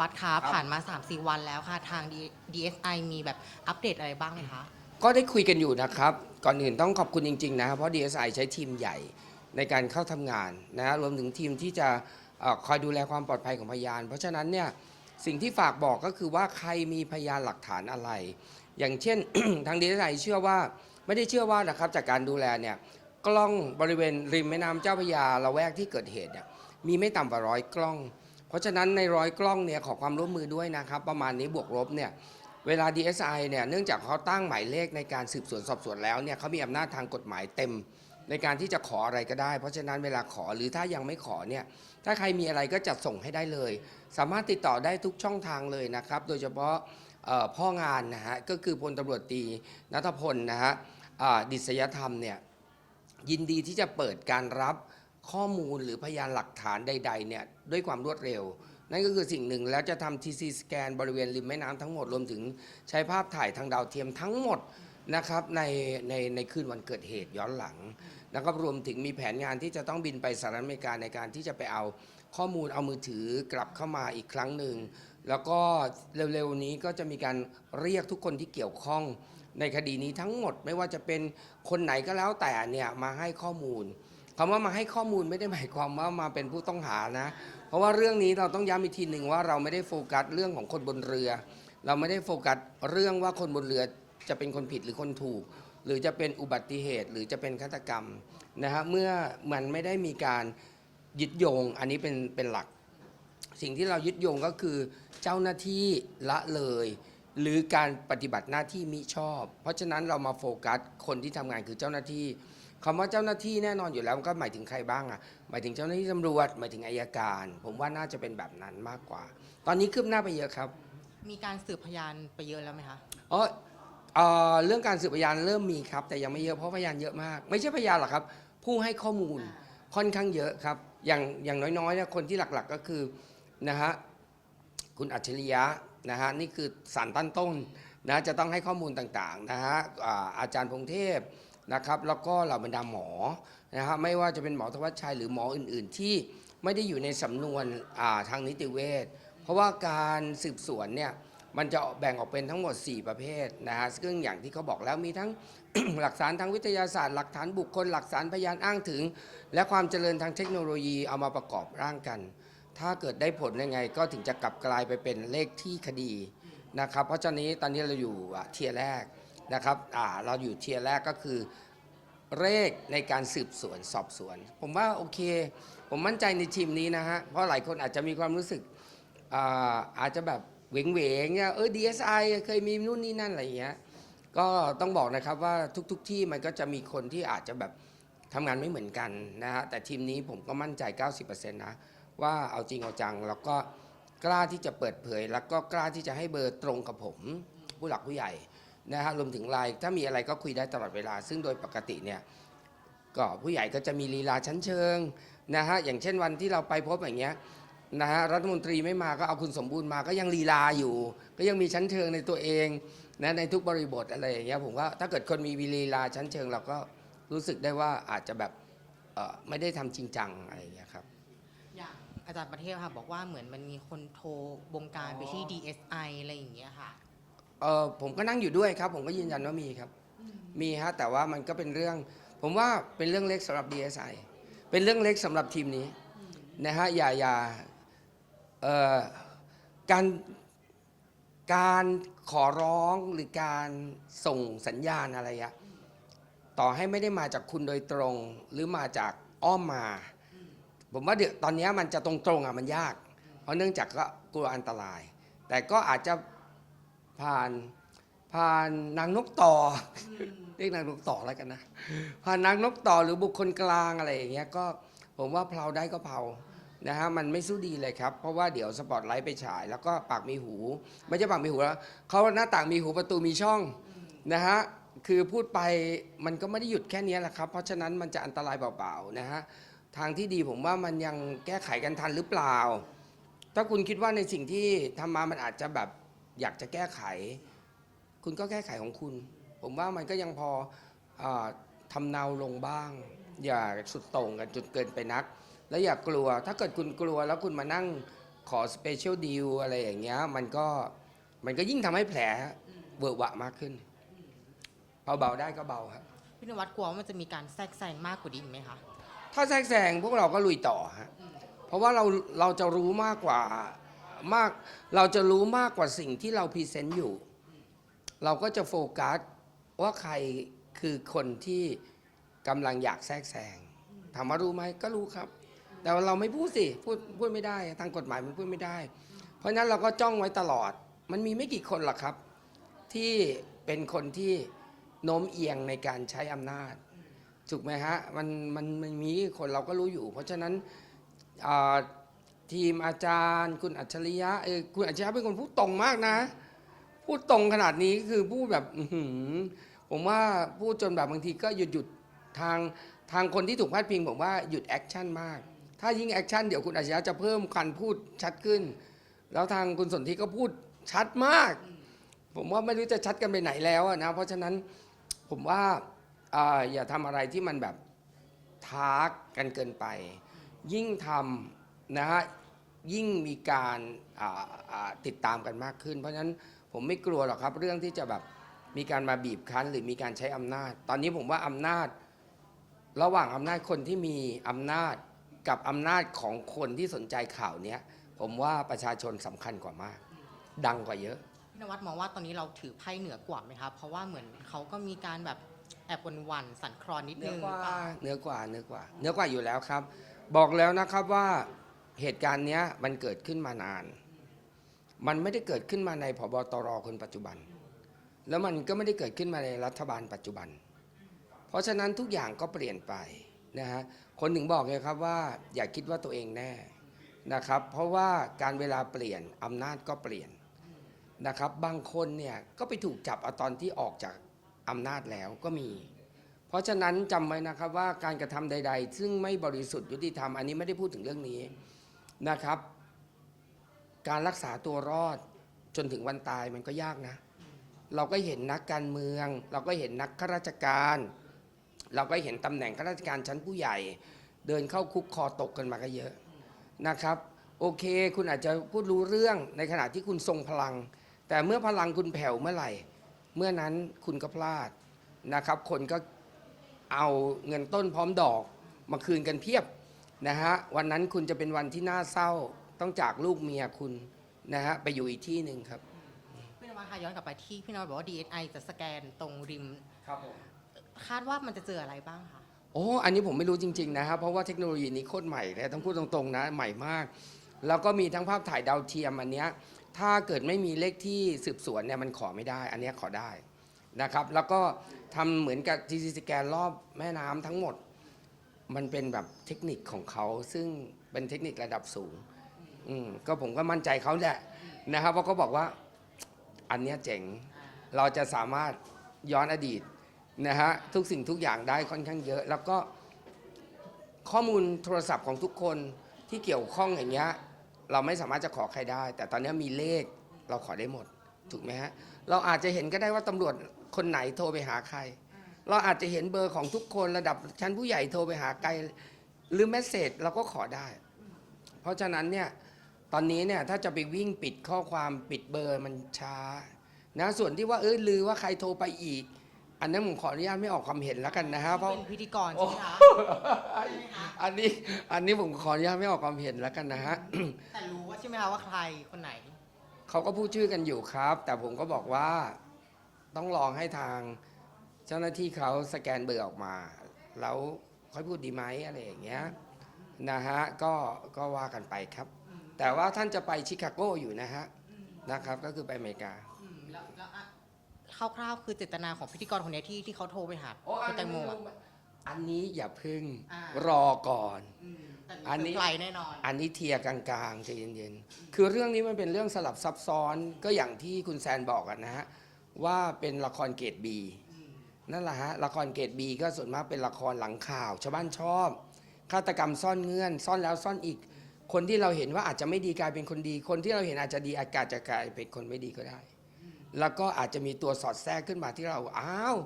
ปัดขาครับผ่านมา 3-4 วันแล้วค่ะ ทาง D- DSI มีแบบอัปเดตอะไรบ้างไหมคะ ก็ได้คุยกันอยู่นะครับ ก่อนอื่นต้องขอบคุณจริง ๆ นะครับเพราะ DSI ใช้ทีมใหญ่ในการเข้าทำงานนะฮะรวมถึงทีมที่จะเอ่อคอยดูแลความปลอดภัยของพยาน เพราะฉะนั้นเนี่ยสิ่งที่ฝากบอกก็คือว่าใครมีพยานหลักฐานอะไร อย่างเช่น ทาง DSI เชื่อว่าไม่ได้เชื่อว่านะครับจากการดูแลเนี่ยกล้องบริเวณริมแม่น้ำเจ้าพระยาละแวกที่เกิดเหตุเนี่ยมีไม่ต่ำกว่าร้อยกล้อง เพราะฉะนั้นในร้อยกล้องเนี่ยขอความร่วมมือด้วยนะครับ ประมาณนี้บวกลบเนี่ยเวลา DSI เนี่ยเนื่องจากเขาตั้งหมายเลขในการสืบสวนสอบสวนแล้วเนี่ยเขามีอำนาจทางกฎหมายเต็ม ในการที่จะขออะไรก็ได้ เพราะฉะนั้นเวลาขอหรือถ้ายังไม่ขอเนี่ยถ้าใครมีอะไรก็จัดส่งให้ได้เลย สามารถติดต่อได้ทุกช่องทางเลยนะครับ โดยเฉพาะพ่องานนะฮะก็คือพลตำรวจตรีนัทพลนะฮะดิษยธรรมเนี่ยยินดีที่จะเปิดการรับ ข้อมูลหรือพยานหลักฐานใดๆเนี่ยด้วยความรวดเร็ว นั่นก็คือสิ่งหนึ่งแล้วจะทำ TC สแกนบริเวณริมแม่น้ำทั้งหมดรวมถึงใช้ภาพถ่ายทางดาวเทียมทั้งหมดนะครับในในในคืนวันเกิดเหตุย้อนหลังแล้วก็รวมถึงมีแผนงานที่จะต้องบินไปสหรัฐอเมริกาในการที่จะไปเอาข้อมูลเอามือถือกลับเข้ามาอีกครั้งหนึ่ง แล้วก็เร็วๆนี้ก็จะมีการเรียกทุกคนที่เกี่ยวข้องในคดีนี้ทั้งหมดไม่ว่าจะเป็นคนไหนก็แล้วแต่เนี่ยมาให้ข้อมูล คำว่ามาให้ข้อมูลไม่ได้หมายความว่ามาเป็นผู้ต้องหานะ เพราะว่าเรื่องนี้เราต้องย้ำอีกทีหนึ่งว่าเราไม่ได้โฟกัสเรื่องของคนบนเรือ เราไม่ได้โฟกัสเรื่องว่าคนบนเรือจะเป็นคนผิดหรือคนถูก หรือจะเป็นอุบัติเหตุหรือจะเป็นฆาตกรรมนะฮะเมื่อมันไม่ได้มีการยึดโยงอันนี้เป็นเป็นหลัก สิ่งที่เรายึดโยงก็คือเจ้าหน้าที่ละเลย หรือการปฏิบัติหน้าที่มิชอบ เพราะฉะนั้นเรามาโฟกัสคนที่ทำงานคือเจ้าหน้าที่ คำว่าเจ้าหน้าที่แน่นอนอยู่แล้วมันก็หมายถึงใครบ้างอะหมายถึงเจ้าหน้าที่ตำรวจหมายถึงอายการ ผมว่าน่าจะเป็นแบบนั้นมากกว่า ตอนนี้คืบหน้าไปเยอะครับมีการสืบพยานไปเยอะแล้วไหมคะอ๋อเอ่อเรื่องการสืบพยานเริ่มมีครับ แต่ยังไม่เยอะเพราะพยานเยอะมาก ไม่ใช่พยานหรอกครับ ผู้ให้ข้อมูลค่อนข้างเยอะครับ อย่างอย่างน้อยๆเนี่ยคนที่หลักๆก็คือนะฮะคุณอัจฉริยะนะฮะนี่คือสารตั้นต้นนะจะต้องให้ข้อมูลต่างๆนะฮะอ่าอาจารย์พงเทพ นะครับ แล้วก็เหล่าบรรดาหมอนะฮะไม่ว่าจะเป็นหมอธวัชชัยหรือหมออื่น ๆ ที่ไม่ได้อยู่ในสำนวนาทางนิติเวชเพราะว่าการสืบสวนเนี่ยมันจะแบ่งออกเป็นทั้งหมด 4 ประเภทนะฮะซึ่งอย่างที่เขาบอกแล้วมีทั้งหลักฐานทางวิทยาศาสตร์ หลักฐานบุคคล หลักฐานพยานอ้างถึง และความเจริญทางเทคโนโลยีเอามาประกอบร่างกัน ถ้าเกิดได้ผลยังไง ก็ถึงจะกลับกลายไปเป็นเลขที่คดีนะครับเพราะฉะนั้ตอนนี้เราอยู่เทียร์แรก นะครับเราอยู่เทียร์แรกก็คือเลขในการสืบสวนสอบสวน ผมว่าโอเค ผมมั่นใจในทีมนี้นะฮะ เพราะหลายคนอาจจะมีความรู้สึกอาอาจจะแบบเหวงเวงๆเนี่ยเออ DSI เคยมีนู่นนี่นั่นอะไรอย่างเงี้ยก็ต้องบอกนะครับว่าทุกๆทที่มันก็จะมีคนที่อาจจะแบบทำงานไม่เหมือนกันนะฮะแต่ทีมนี้ผมก็มั่นใจ 90%นะว่าเอาจริงเอาจัง แล้วก็กล้าที่จะเปิดเผย แล้วก็กล้าที่จะให้เบอร์ตรงกับผม ผู้หลักผู้ใหญ่ นะฮะรวมถึงไลน์ถ้ามีอะไรก็คุยได้ตลอดเวลา ซึ่งโดยปกติเนี่ยก็ผู้ใหญ่ก็จะมีลีลาชั้นเชิงนะฮะอย่างเช่นวันที่เราไปพบอย่างเงี้ยนะฮะรัฐมนตรีไม่มาก็เอาคุณสมบูรณ์มาก็ยังลีลาอยู่ ก็ยังมีชั้นเชิงในตัวเองนะในทุกบริบทอะไรอย่างเงี้ยผมว่าถ้าเกิดคนมีวีลีลาชั้นเชิงเราก็รู้สึกได้ว่าอาจจะแบบเออไม่ได้ทำจริงจังอะไรอย่างเงี้ยครับอย่างอาจารย์ประเทศค่ะบอกว่าเหมือนมันมีคนโทรบงการไปที่ DSI อะไรอย่างเงี้ยค่ะ เออผมก็นั่งอยู่ด้วยครับ ผมก็ยืนยันว่ามีครับ มีฮะแต่ว่ามันก็เป็นเรื่อง ผมว่าเป็นเรื่องเล็กสำหรับ DSI เป็นเรื่องเล็กสำหรับทีมนี้นะฮะอย่าอย่าเอ่อการการขอร้องหรือการส่งสัญญาณอะไรอะต่อให้ไม่ได้มาจากคุณโดยตรง หรือมาจากอ้อมมา ผมว่าเดี๋ยวตอนนี้มันจะตรงๆอะมันยาก เพราะเนื่องจากก็กลัวอันตราย แต่ก็อาจจะ ผ่าน ผ่านนางนกต่ออเรียกนางนกต่อแล้วกันนะผ่านนางนกต่อหรือบุคคลกลางอะไรอย่างเงี้ยก็ผมว่าเพลาได้ก็เพลานะฮะมันไม่สู้ดีเลยครับ เพราะว่าเดี๋ยวสปอตไลท์ไปฉาย แล้วก็ปากมีหู ไม่ใช่ปากมีหูแล้วเขาหน้าต่างมีหูประตูมีช่องนะฮะคือพูดไปมันก็ไม่ได้หยุดแค่นี้แหละครับ เพราะฉะนั้นมันจะอันตรายเปล่าๆนะฮะทางที่ดีผมว่ามันยังแก้ไขกันทันหรือเปล่า ถ้าคุณคิดว่าในสิ่งที่ทำมามันอาจจะแบบ อยากจะแก้ไข คุณก็แก้ไขของคุณ ผมว่ามันก็ยังพออาทำเนาลงบ้าง อย่าสุดโต่งกันจนเกินไปนัก และอย่ากลัว ถ้าเกิดคุณกลัวแล้วคุณมานั่งขอสเปเชียลดีลอะไรอย่างเงี้ยมันก็มันก็ยิ่งทำให้แผลเวอะหวะมากขึ้นพอเบาได้ก็เบาครับพี่นวัดกลัวว่ามันจะมีการแทรกแซงมากกว่านี้อีกไหมคะถ้าแทรกแซงพวกเราก็ลุยต่อฮะเพราะว่าเราเราจะรู้มากกว่า มาก เราจะรู้มากกว่าสิ่งที่เราพรีเซนต์อยู่ เราก็จะโฟกัสว่าใครคือคนที่กำลังอยากแทรกแซงถามว่ารู้ไหมก็รู้ครับ แต่ว่าเราไม่พูดสิพูดพูดไม่ได้ทางกฎหมายมันพูดไม่ได้ เพราะนั้นเราก็จ้องไว้ตลอด มันมีไม่กี่คนหรอกครับ ที่เป็นคนที่โน้มเอียงในการใช้อำนาจถูกไหมฮะมันมันมันมีคนเราก็รู้อยู่ เพราะฉะนั้นอ่า ทีมอาจารย์ คุณอัจฉริยะเออคุณอัจฉริยะเป็นคนพูดตรงมากนะ พูดตรงขนาดนี้คือพูดแบบหืผมว่าพูดจนแบบบางทีก็หยุดหยุดทางทางคนที่ถูกพาดพิงผมว่าหยุดแอคชั่นมาก ถ้ายิ่งแอคชั่นเดี๋ยวคุณอัจฉริยะจะเพิ่มการพูดชัดขึ้น แล้วทางคุณสนธิก็พูดชัดมาก ผมว่าไม่รู้จะชัดกันไปไหนแล้วนะ เพราะฉะนั้นผมว่าอ่าอย่าทำอะไรที่มันแบบท้ากันเกินไป ยิ่งทำนะฮะ ยิ่งมีการอ่าอ่าติดตามกันมากขึ้น เพราะฉะนั้นผมไม่กลัวหรอกครับ เรื่องที่จะแบบมีการมาบีบคั้น หรือมีการใช้อำนาจ ตอนนี้ผมว่าอำนาจ ระหว่างอำนาจคนที่มีอำนาจกับอำนาจของคนที่สนใจข่าวเนี้ยผมว่าประชาชนสำคัญกว่ามาก ดังกว่าเยอะพี่นวัดมองว่าตอนนี้เราถือไพ่เหนือกว่าไหมคะเพราะว่าเหมือนเขาก็มีการแบบแอบหวันๆสั่นคลอนนิดเนื้นึองกว่าหรือเปล่าเนื้อกว่าเนื้อกว่าเนื้อกว่าอยู่แล้วครับ บอกแล้วนะครับว่า เหตุการณ์เนี้ยมันเกิดขึ้นมานาน มันไม่ได้เกิดขึ้นมาในพบตรคนปัจจุบัน แล้วมันก็ไม่ได้เกิดขึ้นมาในรัฐบาลปัจจุบัน เพราะฉะนั้นทุกอย่างก็เปลี่ยนไปนะฮะ คนถึงบอกไงครับว่าอย่าคิดว่าตัวเองแน่นะครับ เพราะว่าการเวลาเปลี่ยนอำนาจก็เปลี่ยนนะครับ บางคนเนี่ยก็ไปถูกจับเอาตอนที่ออกจากอำนาจแล้วก็มี เพราะฉะนั้นจำไว้นะครับว่าการกระทำใด ๆ ซึ่งไม่บริสุทธิ์ยุติธรรมอันนี้ไม่ได้พูดถึงเรื่องนี้ นะครับ การรักษาตัวรอดจนถึงวันตายมันก็ยากนะ เราก็เห็นนักการเมือง เราก็เห็นนักข้าราชการ เราก็เห็นตำแหน่งข้าราชการชั้นผู้ใหญ่ เดินเข้าคุกคอตกกันมาก็เยอะนะครับ โอเค คุณอาจจะพูดรู้เรื่องในขณะที่คุณทรงพลัง แต่เมื่อพลังคุณแผ่วเมื่อไหร่ เมื่อนั้นคุณก็พลาดนะครับ คนก็เอาเงินต้นพร้อมดอกมาคืนกันเพียบ นะฮะวันนั้นคุณจะเป็นวันที่น่าเศร้าต้องจากลูกเมียคุณนะฮะไปอยู่อีกที่หนึ่งครับ พี่นวัดคะย้อนกลับไปที่พี่นวัดบอกว่า DSI จะสแกนตรงริม ครับผม คาดว่ามันจะเจออะไรบ้างคะ โอ้ อันนี้ผมไม่รู้จริง ๆ นะครับ เพราะว่าเทคโนโลยีนี้โคตรใหม่เลยต้องพูดตรง ๆ นะ ใหม่มาก แล้วก็มีทั้งภาพถ่ายดาวเทียมอันเนี้ย ถ้าเกิดไม่มีเลขที่สืบสวนเนี่ยมันขอไม่ได้ อันเนี้ยขอได้นะครับ แล้วก็ทำเหมือนกับ TC สแกนรอบแม่น้ำทั้งหมด มันเป็นแบบเทคนิคของเขาซึ่งเป็นเทคนิคระดับสูง อืมก็ผมก็มั่นใจเขาแหละนะครับเพราะเขาบอกว่าอันเนี้ยเจ๋งเราจะสามารถย้อนอดีตนะฮะทุกสิ่งทุกอย่างได้ค่อนข้างเยอะ แล้วก็ข้อมูลโทรศัพท์ของทุกคนที่เกี่ยวข้องอย่างเงี้ยเราไม่สามารถจะขอใครได้ แต่ตอนนี้มีเลขเราขอได้หมด ถูกไหมฮะ เราอาจจะเห็นก็ได้ว่าตำรวจคนไหนโทรไปหาใคร เราอาจจะเห็นเบอร์ของทุกคนระดับชั้นผู้ใหญ่โทรไปหาใครหรือเมสเซจเราก็ขอได้ เพราะฉะนั้นเนี่ยตอนนี้เนี่ยถ้าจะไปวิ่งปิดข้อความปิดเบอร์มันช้านะส่วนที่ว่าเออลือว่าใครโทรไปอีก อันนั้นผมขออนุญาตไม่ออกความเห็นแล้วกันนะฮะเพราะเป็นพิธีกรใช่ไหมคะอันนี้อันนี้ผมขออนุญาตไม่ออกความเห็นแล้วกันนะฮะแต่รู้ว่าใช่ไหมคะว่าใครคนไหนเขาก็พูดชื่อกันอยู่ครับ แต่ผมก็บอกว่าต้องลองให้ทาง เจ้าหน้าที่เขาสแกนเบอร์ออกมา แล้วค่อยพูดดีไหมอะไรอย่างเงี้ยนะฮะก็ก็ว่ากันไปครับ แต่ว่าท่านจะไปชิคาโกอยู่นะฮะนะครับ ก็คือไปอเมริกาอืมแล้วแล้วอะคร่าวๆคือเจตนาของพิธีกรคนเนี้ยที่ที่เขาโทรไปหาคุณแตงโมอะอันนี้อย่าพึ่งอ่ารอก่อน อืมแต่อันนี้ไกลแน่นอน อันนี้เทียร์กลางๆใจเย็นๆ คือเรื่องนี้มันเป็นเรื่องสลับซับซ้อนก็อย่างที่คุณแซนบอกกันนะฮะ ว่าเป็นละครเกรดบี นั่นแหละฮะละครเกรดบีก็ส่วนมากเป็นละครหลังข่าวชาวบ้านชอบ ฆาตกรรมซ่อนเงื่อน ซ่อนแล้วซ่อนอีก คนที่เราเห็นว่าอาจจะไม่ดีกลายเป็นคนดี คนที่เราเห็นอาจจะดีอาจจะกลายเป็นคนไม่ดีก็ได้ แล้วก็อาจจะมีตัวสอดแทรกขึ้นมาที่เราอ้าว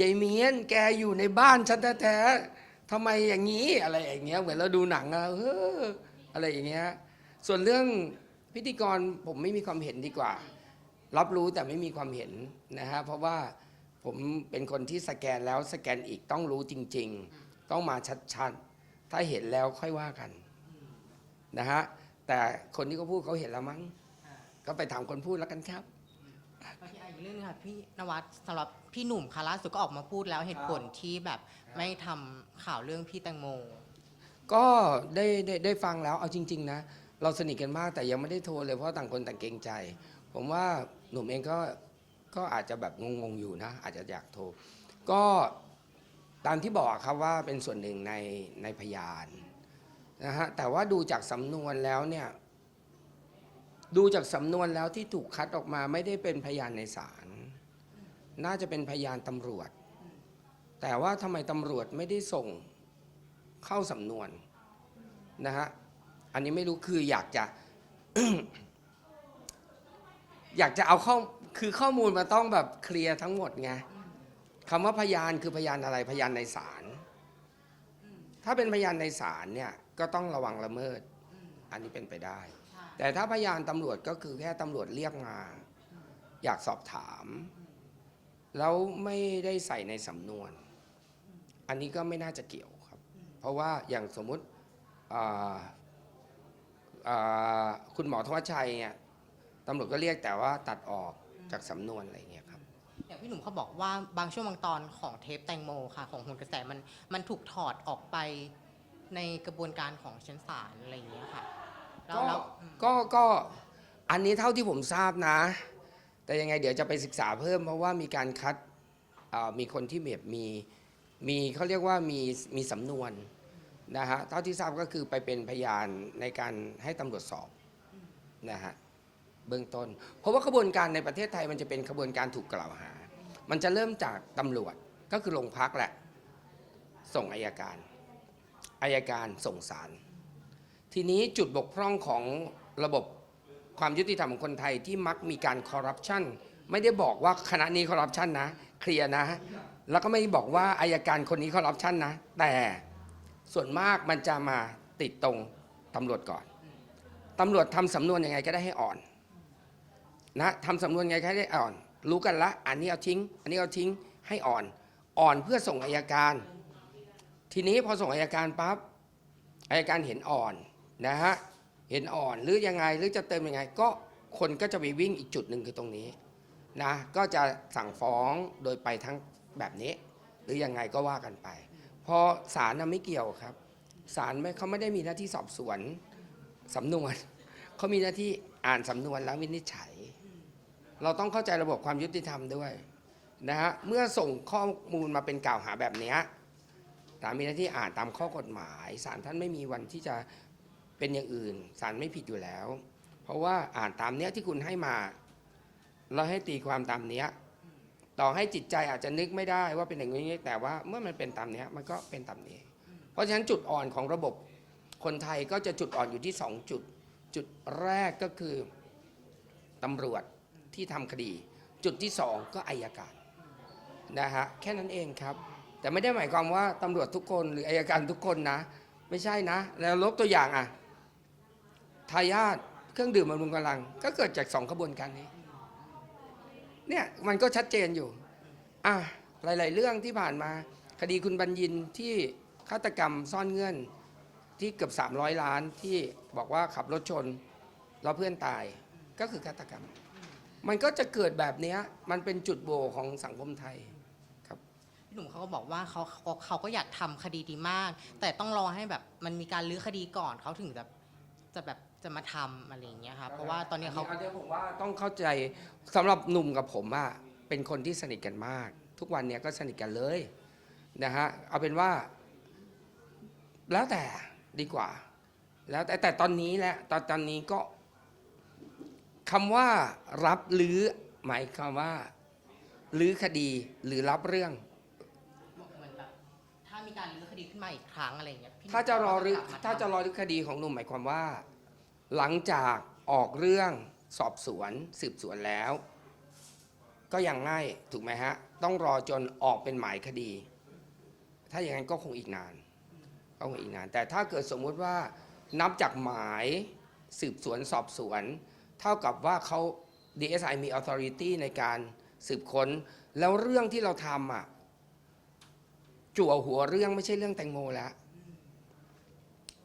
ยายเมียนแกอยู่ในบ้านฉันแท้ๆทำไมอย่างนี้อะไรอย่างเงี้ยเหมือนเราดูหนังอะเอออะไรอย่างเงี้ยส่วนเรื่องพิธีกรผมไม่มีความเห็นดีกว่า รับรู้แต่ไม่มีความเห็นนะฮะเพราะว่า ผมเป็นคนที่สแกนแล้วสแกนอีกต้องรู้จริง ๆ ต้องมาชัดๆ ถ้าเห็นแล้วค่อยว่ากันนะฮะแต่คนที่เขาพูดเขาเห็นแล้วมั้ง ก็ไปถามคนพูดแล้วกันครับบางทีอีกเรื่องนึงค่ะพี่นวัดสำหรับพี่หนุ่มค่ะล่าสุดก็ออกมาพูดแล้วเหตุผลที่แบบไม่ทำข่าวเรื่องพี่แตงโม ก็ได้ได้ได้ฟังแล้วเอาจริง ๆ นะ เราสนิทกันมากแต่ยังไม่ได้โทรเลยเพราะต่างคนต่างเกรงใจ ผมว่าหนุ่มเองก็ ก็อาจจะแบบงงๆอยู่นะ อาจจะอยากโทร ก็ตามที่บอกครับว่าเป็นส่วนหนึ่งในในพยานนะฮะแต่ว่าดูจากสำนวนแล้วเนี่ยดูจากสำนวนแล้วที่ถูกคัดออกมาไม่ได้เป็นพยานในศาลน่าจะเป็นพยานตำรวจ แต่ว่าทำไมตำรวจไม่ได้ส่งเข้าสำนวนนะฮะอันนี้ไม่รู้คืออยากจะ อยากจะเอาเข้อ คือข้อมูลมาต้องแบบเคลียร์ทั้งหมดไงคำว่าพยานคือพยานอะไรพยานในศาลถ้าเป็นพยานในศาลเนี่ยก็ต้องระวังละเมิด อันนี้เป็นไปได้ แต่ถ้าพยานตำรวจก็คือแค่ตำรวจเรียกมา อยากสอบถาม แล้วไม่ได้ใส่ในสำนวน อันนี้ก็ไม่น่าจะเกี่ยวครับ เพราะว่าอย่างสมมุติคุณหมอทวัชชัยเนี่ยตำรวจก็เรียกแต่ว่าตัดออก จากสำนวนอะไรอย่างเงี้ยครับอย่างพี่หนุ่มเขาบอกว่าบางช่วงบางตอนของเทปแตงโมค่ะ ของโหนกระแสมันมันถูกถอดออกไปในกระบวนการของชั้นศาลอะไรอย่างเงี้ยค่ะแล้วก็แล้วอืมก็ก็อันนี้เท่าที่ผมทราบนะ แต่ยังไงเดี๋ยวจะไปศึกษาเพิ่มเพราะว่ามีการคัดอ่ามีคนที่แบบมีมีเขาเรียกว่ามีมีสำนวนนะฮะเท่าที่ทราบก็คือไปเป็นพยานในการให้ตำรวจสอบนะฮะ เบื้องต้น เพราะว่ากระบวนการในประเทศไทยมันจะเป็นกระบวนการถูกกล่าวหา มันจะเริ่มจากตำรวจก็คือโรงพักแหละ ส่งอายการอายการส่งศาลทีนี้จุดบกพร่องของระบบความยุติธรรมของคนไทยที่มักมีการคอร์รัปชันไม่ได้บอกว่าคณะนี้คอร์รัปชันนะ เคลียร์นะ แล้วก็ไม่ได้บอกว่าอายการคนนี้คอร์รัปชันนะ แต่ส่วนมากมันจะมาติดตรงตำรวจก่อนตำรวจทำสำนวนยังไงก็ได้ให้อ่อน นะทำสำนวนยังไงก็ได้อ่อน รู้กันละ อันนี้เอาทิ้ง อันนี้เอาทิ้งให้อ่อน อ่อนเพื่อส่งอายการ ทีนี้พอส่งอายการปั๊บอายการเห็นอ่อนนะฮะเห็นอ่อนหรือยังไงหรือจะเติมยังไง ก็คนก็จะไปวิ่งอีกจุดหนึ่งคือตรงนี้นะก็จะสั่งฟ้องโดยไปทั้งแบบนี้ หรือยังไงก็ว่ากันไปพอศาลน่ะไม่เกี่ยวครับศาลไม่เขาไม่ได้มีหน้าที่สอบสวนสำนวนเขามีหน้าที่อ่านสำนวนแล้ววินิจฉัย เราต้องเข้าใจระบบความยุติธรรมด้วยนะฮะเมื่อส่งข้อมูลมาเป็นกล่าวหาแบบนี้ศาลมีหน้าที่อ่านตามข้อกฎหมายศาลท่านไม่มีวันที่จะเป็นอย่างอื่นศาลไม่ผิดอยู่แล้ว เพราะว่าอ่านตามเนี้ยที่คุณให้มา เราให้ตีความตามเนี้ยต่อให้จิตใจอาจจะนึกไม่ได้ว่าเป็นอย่างนี้แต่ว่าเมื่อมันเป็นตามเนี้ยมันก็เป็นตามนี้ เพราะฉะนั้นจุดอ่อนของระบบคนไทยก็จะจุดอ่อนอยู่ที่สองจุด จุดแรกก็คือตำรวจ ที่ทำคดี จุดที่สองก็อายการนะฮะแค่นั้นเองครับ แต่ไม่ได้หมายความว่าตำรวจทุกคนหรืออายการทุกคนนะ ไม่ใช่นะ แล้วลบตัวอย่างอะทายาทเครื่องดื่มบำรุงกำลัง ก็เกิดจากสองขบวนการนี้เนี่ยมันก็ชัดเจนอยู่อะหลาย ๆ เรื่องที่ผ่านมา คดีคุณบัญญินที่ฆาตกรรมซ่อนเงื่อนที่เกือบ 300 ล้านที่บอกว่าขับรถชนแล้วเพื่อนตายก็คือฆาตกรรม มันก็จะเกิดแบบเนี้ยมันเป็นจุดโบของสังคมไทยพี่หนุ่มเขาก็บอกว่าเขาเขาเขาก็อยากทำคดีดีมาก แต่ต้องรอให้แบบมันมีการลื้อคดีก่อนเขาถึงจะจะแบบจะมาทำอะไรอย่างเงี้ยค่ะเพราะว่าตอนนี้เขาอันนี้ผมว่าต้องเข้าใจสำหรับหนุ่มกับผมอะเป็นคนที่สนิทกันมาก ทุกวันเนี้ยก็สนิทกันเลยนะฮะเอาเป็นว่า แล้วแต่ดีกว่า แล้วแต่แต่ตอนนี้แหละตอนตอนนี้ก็ คำว่ารับหรือหมายความว่าหรือคดีหรือรับเรื่อง เหมือนแบบถ้ามีการลื้อคดีขึ้นมาอีกครั้งอะไรอย่างเงี้ยพี่หนุ่มถ้าจะรอรึก็กลับมาถ้าจะทำรอรึคดีของหนุ่มหมายความว่า หลังจากออกเรื่องสอบสวนสืบสวนแล้ว ก็ยังง่ายถูกไหมฮะ ต้องรอจนออกเป็นหมายคดี ถ้าอย่างนั้นก็คงอีกนานก็คงอีกนาน แต่ถ้าเกิดสมมุติว่านับจากหมายสืบสวนสอบสวน เท่ากับว่าเขา DSI มี authority ในการสืบค้น แล้วเรื่องที่เราทำอะจั่วหัวเรื่องไม่ใช่เรื่องแตงโมแล้ว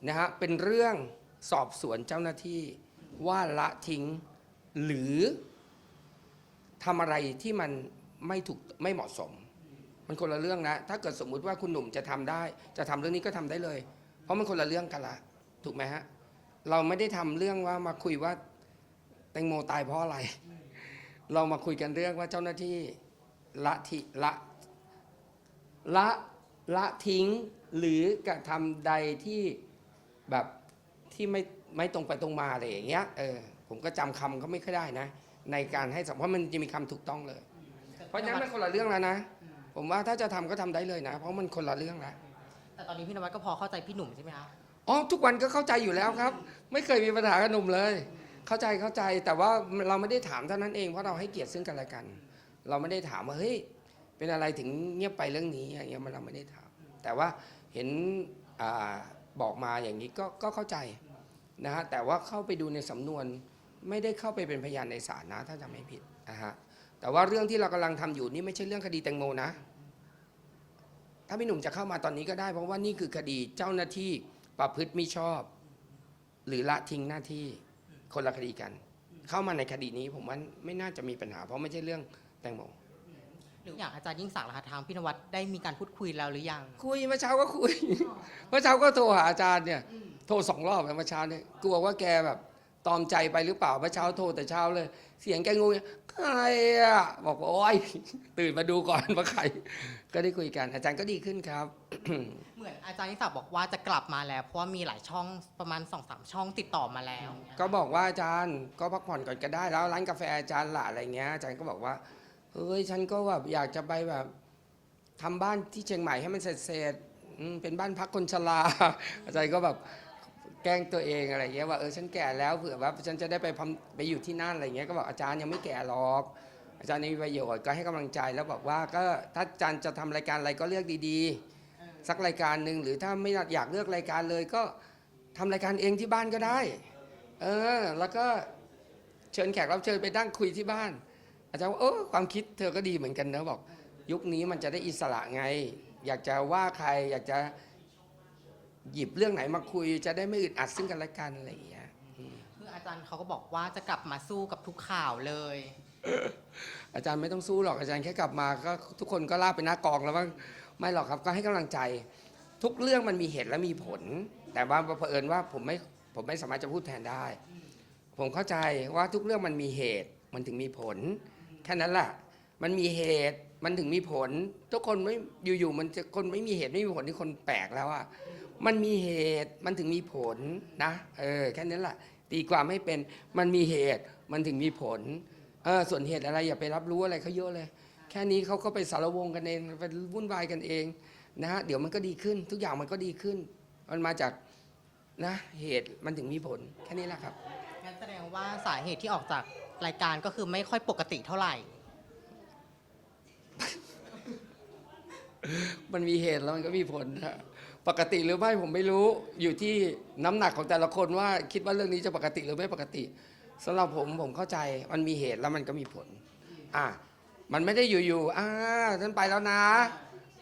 นะฮะเป็นเรื่องสอบสวนเจ้าหน้าที่ว่าละทิ้ง หรือทำอะไรที่มันไม่ถูกไม่เหมาะสม มันคนละเรื่องนะ ถ้าเกิดสมมุติว่าคุณหนุ่มจะทำได้ จะทำเรื่องนี้ก็ทำได้เลย เพราะมันคนละเรื่องกันละ ถูกไหมฮะ เราไม่ได้ทำเรื่องว่ามาคุยว่า แตงโมตายเพราะอะไร เรามาคุยกันเรื่องว่าเจ้าหน้าที่ละทิละละละทิ้งหรือกระทำใดที่แบบที่ไม่ไม่ตรงไปตรงมาอะไรอย่างเงี้ยเออผมก็จำคำเขาไม่ค่อยได้นะ ในการให้สัมเพราะมันจะมีคำถูกต้องเลย เพราะฉะนั้นมันคนละเรื่องแล้วนะ ผมว่าถ้าจะทำก็ทำได้เลยนะ เพราะมันคนละเรื่องแล้วแต่ตอนนี้พี่นวัดก็พอเข้าใจพี่หนุ่มใช่ไหมคะอ๋อทุกวันก็เข้าใจอยู่แล้วครับ ไม่เคยมีปัญหากับหนุ่มเลย เข้าใจเข้าใจแต่ว่าเราไม่ได้ถามเท่านั้นเองเพราะเราให้เกียรติซึ่งกันและกัน เราไม่ได้ถามว่าเฮ้ยเป็นอะไรถึงเงียบไปเรื่องนี้อย่างเงี้ยมันเราไม่ได้ถาม แต่ว่าเห็นอบอกมาอย่างนี้ก็ก็เข้าใจนะฮะแต่ว่าเข้าไปดูในสำนวนไม่ได้เข้าไปเป็นพยานในศาลนะถ้าจำไม่ผิดนะฮะแต่ว่าเรื่องที่เรากำลังทำอยู่นี่ไม่ใช่เรื่องคดีแตงโมนะ ถ้าพี่หนุ่มจะเข้ามาตอนนี้ก็ได้ เพราะว่านี่คือคดีเจ้าหน้าที่ประพฤติมิชอบ หรือละทิ้งหน้าที่ คนละคดีกัน เข้ามาในคดีนี้ผมว่าไม่น่าจะมีปัญหา เพราะไม่ใช่เรื่องแตงโมหรืออย่างอาจารย์ยิ่งศักดิ์ล่ะคะทางพี่นวัดได้มีการพูดคุยแล้วหรือยัง คุยเมื่อเช้าก็คุยเมื่อเช้าก็โทรหาอาจารย์เนี่ย โทรสองรอบแล้วเมื่อเช้าเนี่ยกลัวว่าแกแบบ ตอมใจไปหรือเปล่าเมื่อเช้าโทรแต่เช้าเลย เสียงแกงงใครอะบอกว่าโอ๊ยตื่นมาดูก่อนว่าใคร ก็ได้คุยกันอาจารย์ก็ดีขึ้นครับ เหมือนอาจารย์ยิ่งศักดิ์บอกว่าจะกลับมาแล้ว เพราะว่ามีหลายช่องประมาณ2อสช่องติดต่อมาแล้ว ก็บอกว่าอาจารย์ก็พักผ่อนก่อนก็ได้แล้วร้านกาแฟอาจารย์ละอะไรเงี้ยอาจารย์ก็บอกว่าเฮ้ยฉันก็แบบอยากจะไปแบบทำบ้านที่เชียงใหม่ให้มันเสร็จเสร็จๆอืมเป็นบ้านพักคนชราอาจารย์ก็แบบ แกล้งตัวเองอะไรเงี้ยว่าเออฉันแก่แล้วเผื่อว่าฉันจะได้ไปพำไปอยู่ที่นั่นอะไรเงี้ยก็บอกอาจารย์ยังไม่แก่หรอก อาจารย์มีประโยชน์ก็ให้กำลังใจแล้วบอกว่าก็ถ้าอาจารย์จะทำรายการอะไรก็เลือกดีๆ สักรายการหนึ่งหรือถ้าไม่อยากเลือกรายการเลยก็ทำรายการเองที่บ้านก็ได้ เออแล้วก็เชิญแขกรับเชิญไปนั่งคุยที่บ้าน อาจารย์ว่าเออความคิดเธอก็ดีเหมือนกันนะบอก ยุคนี้มันจะได้อิสระไง อยากจะว่าใครอยากจะ หยิบเรื่องไหนมาคุย จะได้ไม่อึดอัดซึ่งกันและกันอะไรอย่างเงี้ยคืออาจารย์เขาก็บอกว่าจะกลับมาสู้กับทุกข่าวเลย อาจารย์ไม่ต้องสู้หรอกอาจารย์แค่กลับมาก็ทุกคนก็ลาบไปหน้ากองแล้วว่าไม่หรอกครับก็ให้กำลังใจ ทุกเรื่องมันมีเหตุและมีผล แต่ว่าเผอิญว่าผมไม่ผมไม่สามารถจะพูดแทนได้ ผมเข้าใจว่าทุกเรื่องมันมีเหตุมันถึงมีผลแค่นั้นแหละมันมีเหตุมันถึงมีผล ทุกคนไม่อยู่ๆมันจะคนไม่มีเหตุไม่มีผลที่คนแปลกแล้วอะ มันมีเหตุมันถึงมีผลนะเออแค่นั้นแหละตีความให้เป็นมันมีเหตุมันถึงมีผลเออส่วนเหตุอะไรอย่าไปรับรู้อะไรเขาเยอะเลย แค่นี้เขาก็ไปสารวงกันเองไปวุ่นวายกันเองนะฮะเดี๋ยวมันก็ดีขึ้น ทุกอย่างมันก็ดีขึ้น มันมาจากนะเหตุมันถึงมีผลแค่นี้แหละครับงั้นแสดงว่าสาเหตุที่ออกจากรายการก็คือไม่ค่อยปกติเท่าไหร่ มันมีเหตุแล้วมันก็มีผลฮะ ปกติหรือไม่ผมไม่รู้อยู่ที่น้ำหนักของแต่ละคนว่าคิดว่าเรื่องนี้จะปกติหรือไม่ปกติสำหรับผมผมเข้าใจมันมีเหตุแล้วมันก็มีผล อะมันไม่ได้อยู่ๆอ่าฉันไปแล้วนะ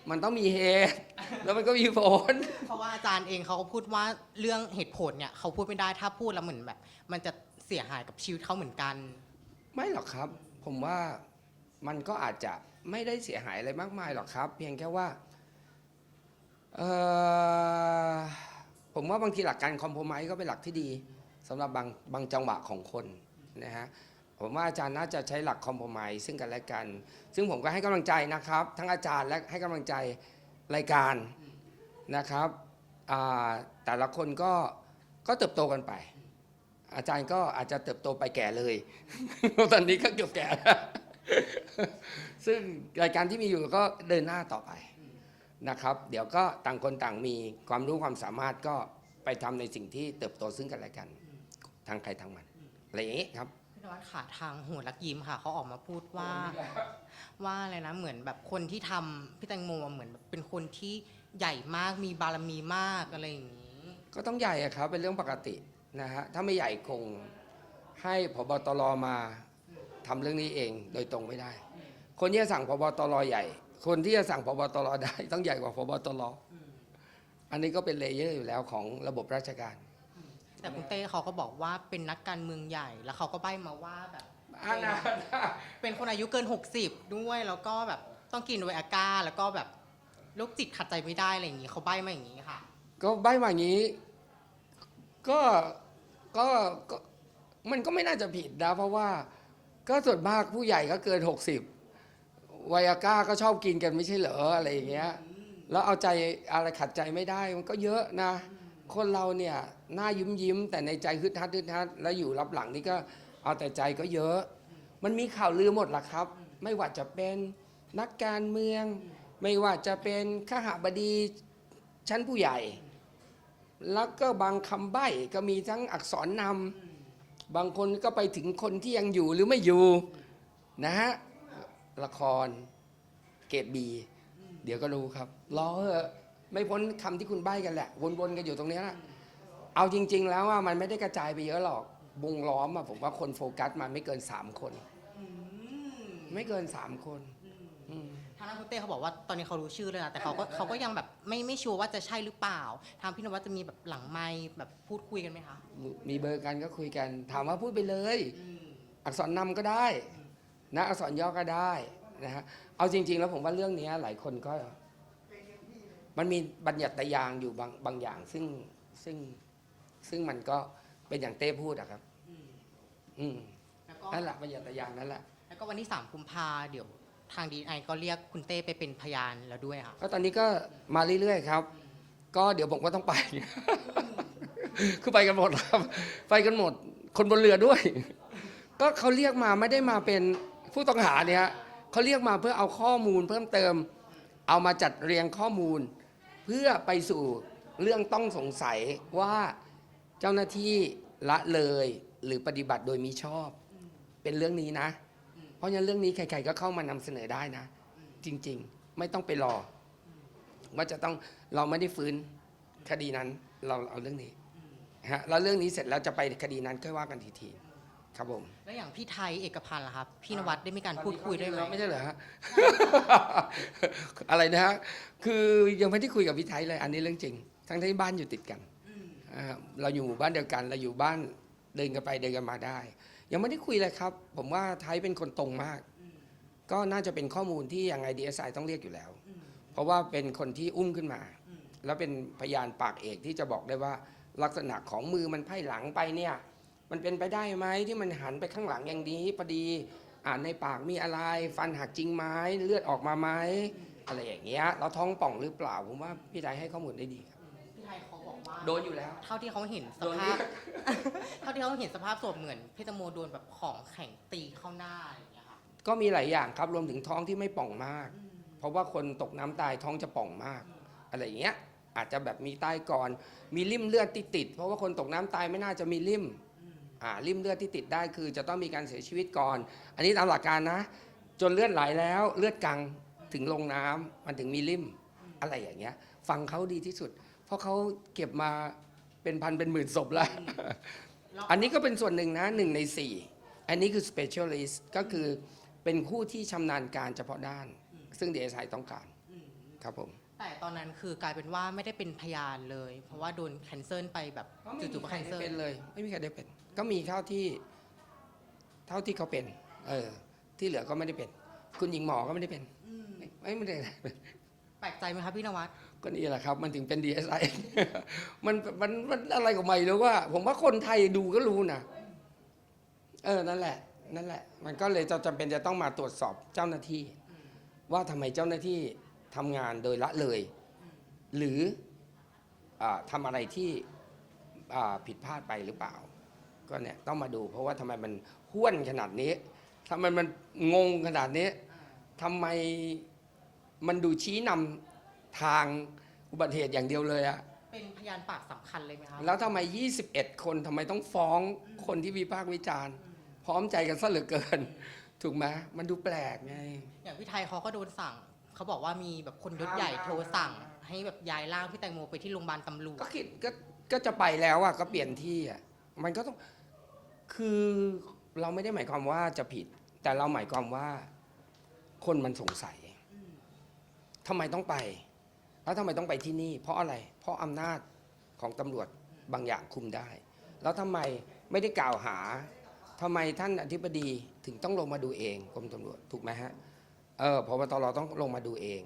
มันต้องมีเหตุ แล้วมันก็มีผล เพราะว่าอาจารย์เองเขาก็พูดว่าเรื่องเหตุผลเนี่ยเขาพูดไม่ได้ถ้าพูดแล้วเหมือนแบบ มันจะเสียหายกับชีวิตเขาเหมือนกัน ไม่หรอกครับ ผมว่ามันก็อาจจะไม่ได้เสียหายอะไรมากมายหรอกครับ เพียงแค่ว่าเอ่อ ผมว่าบางทีหลักการคอมโพม s e ก็เป็นหลักที่ดีสำหรับบางบางจังหวะของคนนะฮะผมว่าอาจารย์น่าจะใช้หลักคอมโพม s e ซึ่งกันและกัน ซึ่งผมก็ให้กำลังใจนะครับ ทั้งอาจารย์และให้กำลังใจรายการนะครับแต่ละคนก็ก็เติบโตกันไป อาจารย์ก็อาจจะเติบโตไปแก่เลย ตอนนี้ก็เกือบแก่แล้วซึ่งรายการที่มีอยู่ก็เดินหน้าต่อไป นะครับ เดี๋ยวก็ต่างคนต่างมีความรู้ความสามารถก็ไปทำในสิ่งที่เติบโตซึ่งกันและกัน ทางใครทางมันอะไรอย่างนี้ครับพี่นวัดค่ะทางหัวรักยิ้มค่ะเขาออกมาพูดว่าว่าอะไรนะเหมือนแบบคนที่ทำพี่แตงโมเหมือนแบบเป็นคนที่ใหญ่มากมีบารมีมากอะไรอย่างนี้ ก็ต้องใหญ่อะครับเป็นเรื่องปกตินะฮะถ้าไม่ใหญ่คงให้พบตรมาทำเรื่องนี้เองโดยตรงไม่ได้ คนที่จะสั่งพบตรใหญ่ คนที่จะสั่งพบตรได้ต้องใหญ่กว่าพบตรอันนี้ก็เป็นเลเยอร์อยู่แล้วของระบบราชการ แต่คุณเต้เขาก็บอกว่าเป็นนักการเมืองใหญ่ แล้วเขาก็ใบ้มาว่าแบบอันนั้นเป็นคนอายุเกิน 60 ด้วยแล้วก็แบบต้องกินไวอาก้าแล้วก็แบบโรคจิตขัดใจไม่ได้อะไรอย่างนี้เขาใบ้มาอย่างนี้ค่ะ ก็ใบมาอย่างนี้ ก็ก็ก็มันก็ไม่น่าจะผิดนะเพราะว่าก็ส่วนมากผู้ใหญ่ก็เกิน 60 ไวอาก้าก็ชอบกินกันไม่ใช่เหรออะไรอย่างเงี้ยแล้วเอาใจอะไรขัดใจไม่ได้มันก็เยอะนะ คนเราเนี่ยหน้ายิ้มยิ้มแต่ในใจฮึดฮัดฮึดฮัดแล้วอยู่รับหลังนี่ก็เอาแต่ใจก็เยอะ มันมีข่าวลือหมดละครับ ไม่ว่าจะเป็นนักการเมือง ไม่ว่าจะเป็นข้าหบดีชั้นผู้ใหญ่ แล้วก็บางคำใบ้ก็มีทั้งอักษรนำบางคนก็ไปถึงคนที่ยังอยู่หรือไม่อยู่นะฮะ ละคร เกรดบีเดี๋ยวก็รู้ครับรอเถอะไม่พ้นคำที่คุณใบ้กันแหละ วนๆกันอยู่ตรงเนี้ยนะเอาจริง ๆ แล้วว่ามันไม่ได้กระจายไปเยอะหรอกวงล้อมอะผมว่าคนโฟกัสมาไม่เกินสามคน ไม่เกินสามคนอืมทางด้านคุณเต้เขาบอกว่าตอนนี้เขารู้ชื่อเลยนะแต่เขาก็เขาก็ยังแบบไม่ไม่ชัวร์ว่าจะใช่หรือเปล่า ทางพี่นวัดจะมีแบบหลังไมค์แบบพูดคุยกันไหมคะ มีเบอร์กันก็คุยกัน ถามว่าพูดไปเลย อักษรนำก็ได้ นะอักษรย่อก็ได้นะฮะเอาจริง ๆ แล้วผมว่าเรื่องเนี้ยหลายคนก็มันมีบัญญัติยางอยู่บางบางอย่าง ซึ่งซึ่งซึ่งมันก็เป็นอย่างเต้พูดอะครับ อืมแล้วก็นั่นแหละบัญญัติยางนั่นแหละแล้วก็วันที่3กุมภาเดี๋ยวทางดีไอก็เรียกคุณเต้ไปเป็นพยานแล้วด้วยค่ะก็ตอนนี้ก็มาเรื่อยๆครับ ก็เดี๋ยวผมก็ต้องไป คือไปกันหมดครับ ไปกันหมด คนบนเรือด้วย ก็เขาเรียกมาไม่ได้มาเป็น ผู้ต้องหาเนี่ยเขาเรียกมาเพื่อเอาข้อมูลเพิ่มเติม เอามาจัดเรียงข้อมูล เพื่อไปสู่เรื่องต้องสงสัยว่าเจ้าหน้าที่ละเลยหรือปฏิบัติโดยมิชอบ เป็นเรื่องนี้นะ เพราะฉะนั้นเรื่องนี้ใครๆก็เข้ามานำเสนอได้นะ จริงๆ ไม่ต้องไปรอ ว่าจะต้องเราไม่ได้ฟื้นคดีนั้นเราเอาเรื่องนี้ฮะแล้วเรื่องนี้เสร็จแล้วจะไปคดีนั้นค่อยว่ากันทีที ครับผมแล้วอย่างพี่ไทยเอกพันธ์ล่ะครับ พี่นวัดได้มีการพูดคุยด้วยไหมไม่ใช่เหรอฮะ อะไรนะฮะ คือยังไม่ได้คุยกับพี่ไทยเลย อันนี้เรื่องจริง ทั้งที่บ้านอยู่ติดกันอ่าเราอยู่หมู่บ้านเดียวกัน เราอยู่บ้านเดินกันไปเดินกันมาได้ ยังไม่ได้คุยเลยครับ ผมว่าไทยเป็นคนตรงมาก ก็น่าจะเป็นข้อมูลที่ยังไงดีเอสไอต้องเรียกอยู่แล้ว เพราะว่าเป็นคนที่อุ้มขึ้นมา แล้วเป็นพยานปากเอกที่จะบอกได้ว่าลักษณะของมือมันไพ่หลังไปเนี่ย มันเป็นไปได้ไหมที่มันหันไปข้างหลังอย่างนี้พอดีอ่านในปากมีอะไร ฟันหักจริงไหมเลือดออกมาไหมอะไรอย่างเงี้ยเราท้องป่องหรือเปล่าผมว่าพี่ไทยให้ข้อมูลได้ดีครับพี่ไทยเขาบอกว่าโดนอยู่แล้ว เท่าที่เขาเห็นสโดนภาเรีพยกเท่าที่เขาเห็นสภาพศพเหมือนพี่ตังโมโดนแบบของแข็งตีเข้าหน้าอะไรอย่างเงี้ยค่ะก็มีหลายอย่างครับรวมถึงท้องที่ไม่ป่องมาก เพราะว่าคนตกน้ำตายท้องจะป่องมาก อะไรอย่างเงี้ยอาจจะแบบมีใต้ก่อน มีริ่มเลือดที่ติดเพราะว่าคนตกน้ำตายไม่น่าจะมีริ่มอ่า ริ่มเลือดที่ติดได้คือจะต้องมีการเสียชีวิตก่อน อันนี้ตามหลักการนะ จนเลือดไหลแล้วเลือดกังถึงลงน้ำมันถึงมีริ่มอะไรอย่างเงี้ย ฟังเขาดีที่สุด เพราะเขาเก็บมาเป็นพันเป็นหมื่นศพแล้วแล้ว อันนี้ก็เป็นส่วนหนึ่งนะหนึ่งในสี่อันนี้คือ specialist ก็คือเป็นผู้ที่ชำนาญการเฉพาะด้าน ซึ่ง DSI ต้องการครับผม แต่ตอนนั้นคือกลายเป็นว่าไม่ได้เป็นพยานเลย เพราะว่าโดนแคนเซิลไปแบบจู่ๆก็แคนเซิลเป็นเลย ไม่มีใครได้เป็น ก็มีเท่าที่เท่าที่เขาเป็น เออ ที่เหลือก็ไม่ได้เป็น คุณหญิงหมอก็ไม่ได้เป็นไม่ไม่ได้เป็นแปลกใจไหมครับพี่นวัดก็นี่แหละครับ มันถึงเป็น DSI มันมันมันอะไรก็ไม่รู้ว่า ผมว่าคนไทยดูก็รู้นะเออนั่นแหละ นั่นแหละ มันก็เลยจะจำเป็นจะต้องมาตรวจสอบเจ้าหน้าที่ ว่าทำไมเจ้าหน้าที่ ทำงานโดยละเลย หรืออาทำอะไรที่อ่าผิดพลาดไปหรือเปล่า ก็เนี่ยต้องมาดูเพราะว่าทำไมมันห้วนขนาดนี้ทำไมมันงงขนาดนี้ทำไมมันดูชี้นำทางอุบัติเหตุอย่างเดียวเลยอะเป็นพยานปากสำคัญเลยไหมครับแล้วทำไม 21 คนทำไมต้องฟ้องคนที่วิพากษ์วิจารณ์ พร้อมใจกันซะเหลือเกิน ถูกไหมมันดูแปลกไง อย่างพี่ไทยเขาก็โดนสั่ง เขาบอกว่ามีแบบคนยศใหญ่โทรสั่ง ให้แบบย้ายร่างพี่แตงโมไปที่โรงพยาบาลตำรวจก็คิดก็ก็จะไปแล้วอะก็เปลี่ยนที่อะมันก็ต้องคือเราไม่ได้หมายความว่าจะผิด แต่เราหมายความว่า คนมันสงสัยทำไมต้องไป แล้วทำไมต้องไปที่นี่ เพราะอะไร เพราะอำนาจของตำรวจบางอย่างคุมได้ แล้วทำไมไม่ได้กล่าวหาทำไมท่านอธิบดีถึงต้องลงมาดูเองกรมตำรวจถูกไหมฮะ เออพบตรต้องลงมาดูเอง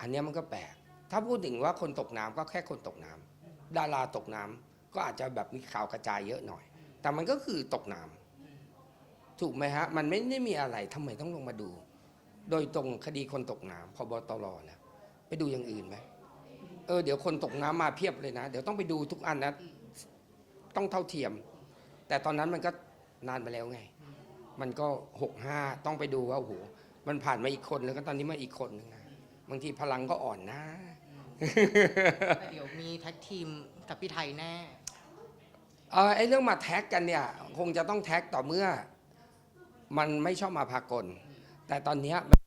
อันนี้มันก็แปลก ถ้าพูดถึงว่าคนตกน้ำก็แค่คนตกน้ำดาราตกน้ำก็อาจจะแบบมีข่าวกระจายเยอะหน่อย แต่มันก็คือตกน้ำถูกไหมฮะ มันไม่ได้มีอะไรทำไมต้องลงมาดู โดยตรงคดีคนตกน้ำพบตรแล้วไปดูอย่างอื่นไหมเออเดี๋ยวคนตกน้ำมาเพียบเลยนะ เดี๋ยวต้องไปดูทุกอันนะต้องเท่าเทียม แต่ตอนนั้นมันก็นานไปแล้วไง มันก็หกห้าต้องไปดูว่าโอ้โห มันผ่านมาอีกคนแล้วก็ตอนนี้มาอีกคนนึงนะบางทีพลังก็อ่อนนะ แต่เดี๋ยวมีแท็กทีมกับพี่ไทยแน่ เออไอ้เรื่องมาแท็กกันเนี่ย คงจะต้องแท็กต่อเมื่อ มันไม่ชอบมาพากล แต่ตอนเนี้ยมัน